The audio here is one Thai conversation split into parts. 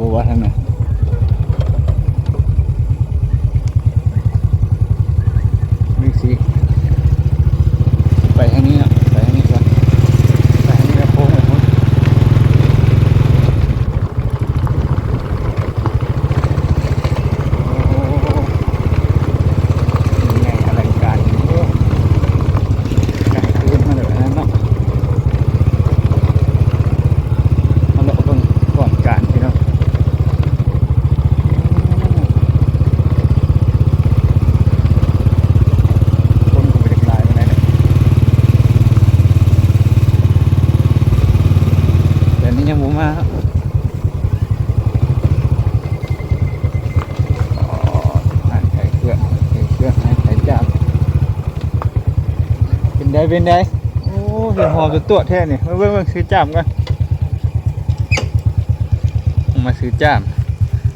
บ่ว่าท่านน่ะ เป็นไงโอ้เห็หอมตัวตัวแท้นี่มาเบิ่งเบิ่งซื้อจ้ามกันมาซื้อจ้าม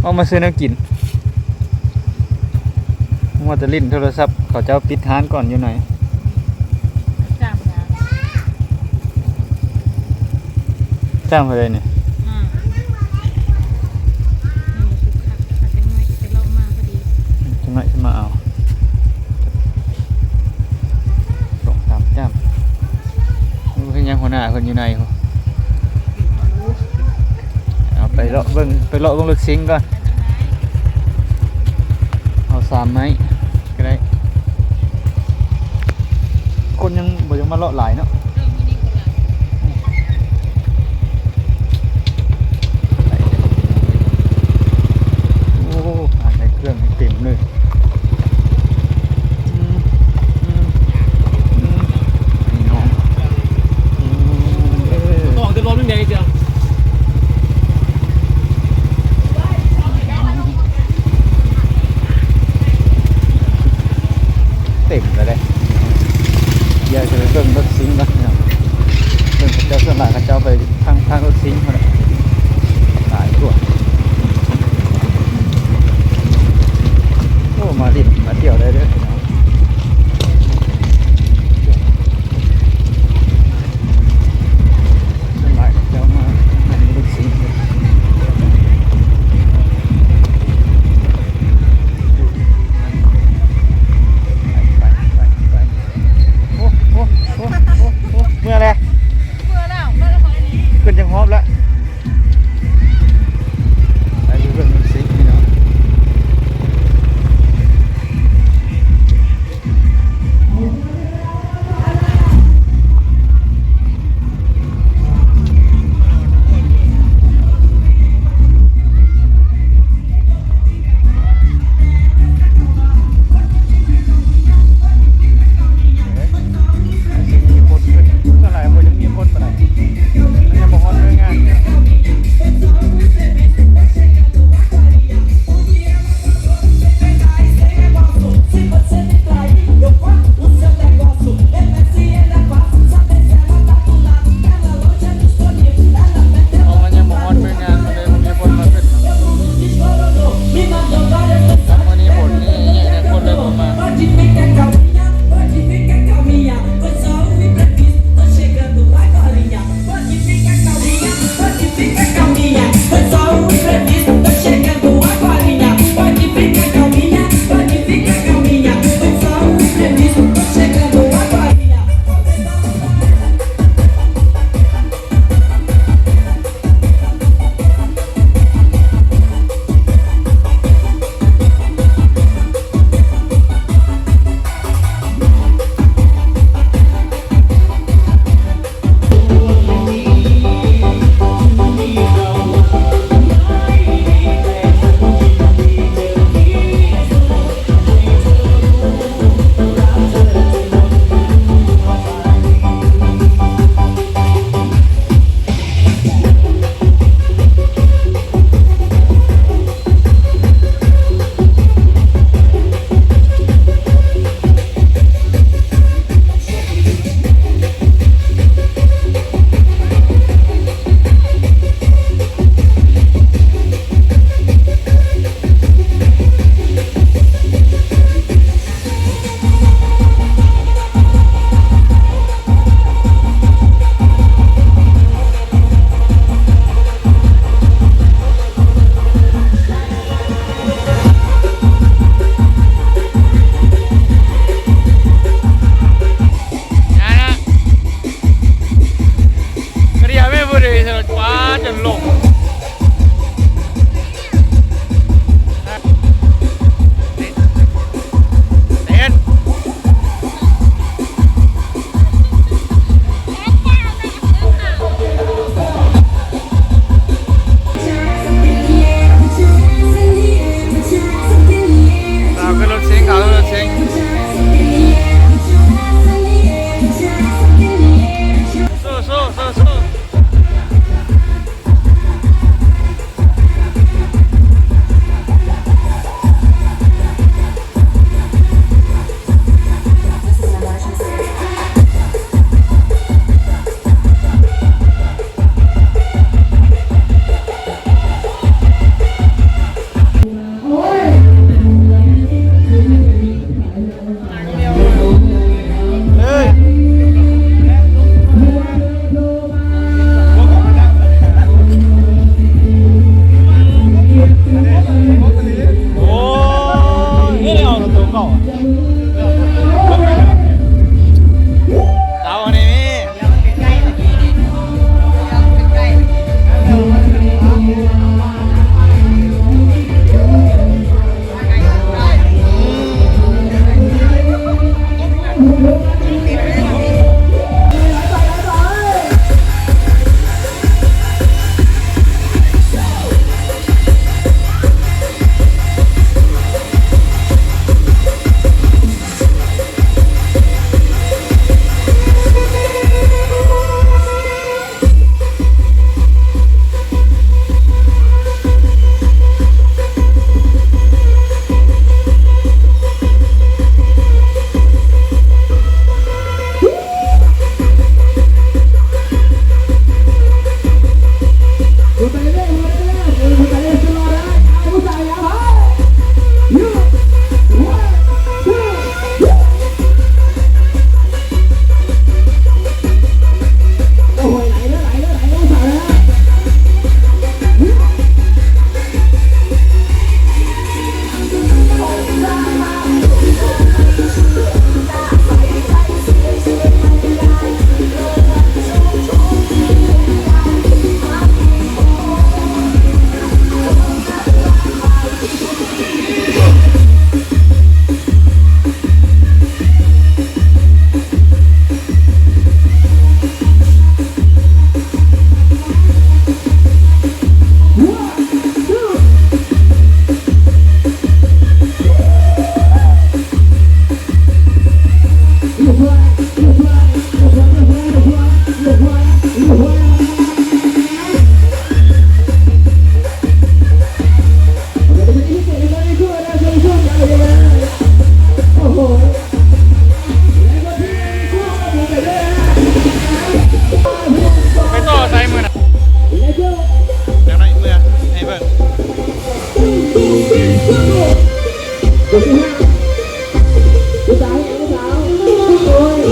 เอามาซื้อน้ำกินว่าจะลิ้นโทรศัพท์เขาจ้าปิดทานก่อนอยู่หน่อยจ้ามอะไรเนี่ยจังไรจะมาเอา หน้าเนอยู่ในเอาไปเลาะเบิ่งไปเลาะเบิ่งลึกซิงก่อนเอาสามไหม้ก็ได้ คนยังบ่ยังมาเลาะหลายเนาะโอ้หาใส่เครื่องให้เต็มเลย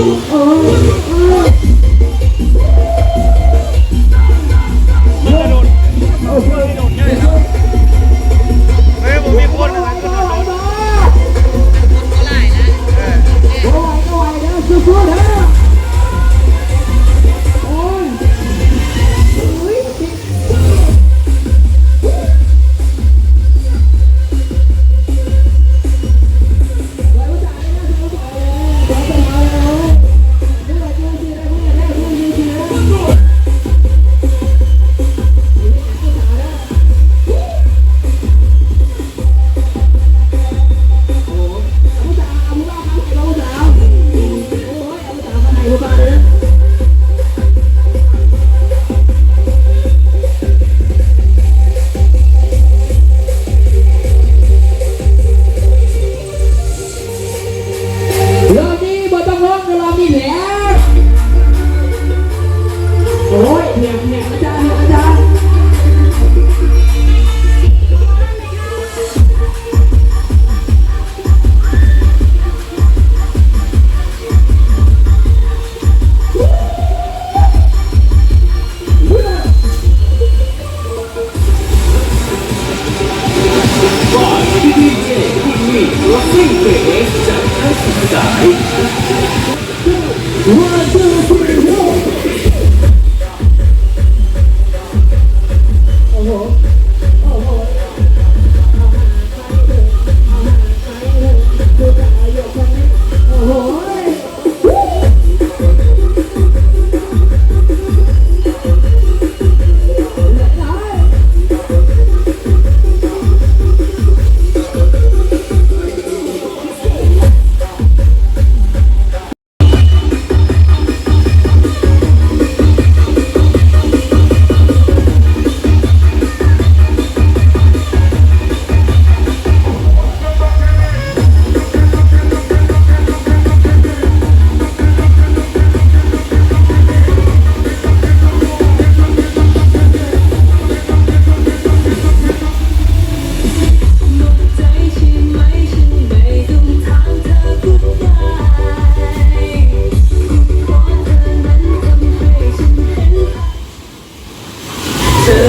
มั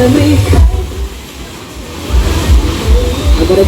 มันก็ได้